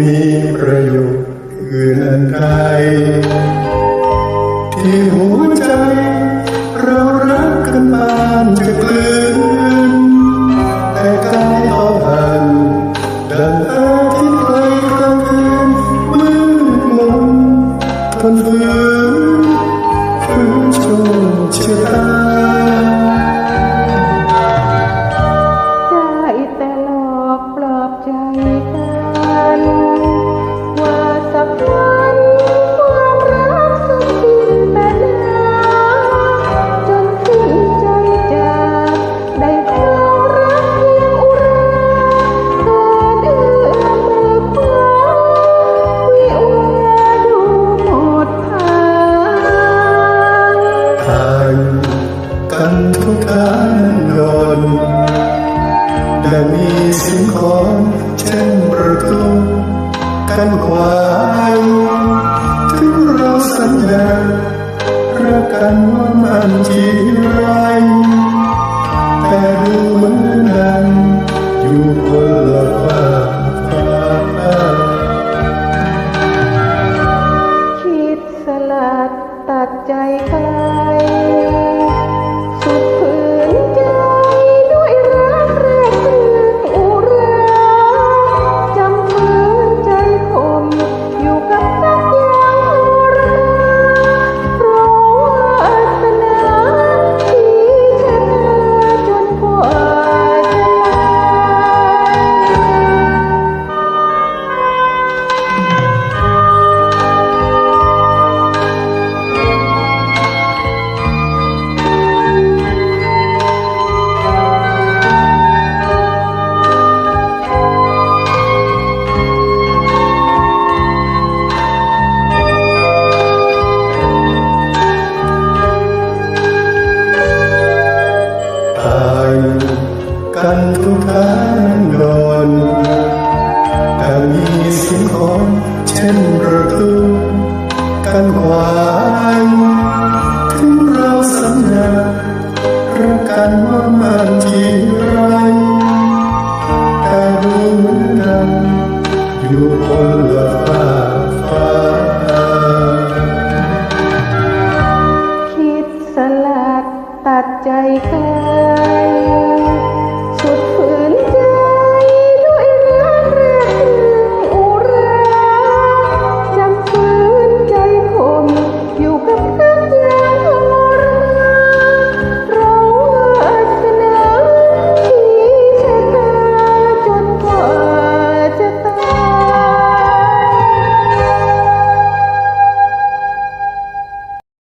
อื่นอันใดที่หัวใจ เรารักกันปานจะกลืนแต่กายเอาหันดังอาทิตย์ไกลกลางคืนมืดมนทนฝืน และมีสิ่งของเช่นประตูกันขวางถึงเราสัญญารักกันว่ามันจีไรแต่ดูเหมือนดังอยู่คนละฟ้าฟ้าคิดสลัดตัดใจไกลายกันทุกท่านนอนแต่มีสิ่งของเช่นระทุกกันควายถึงเราสัญญารักกันว่ามันทีไรแต่ดูเหมือนกันอยู่คน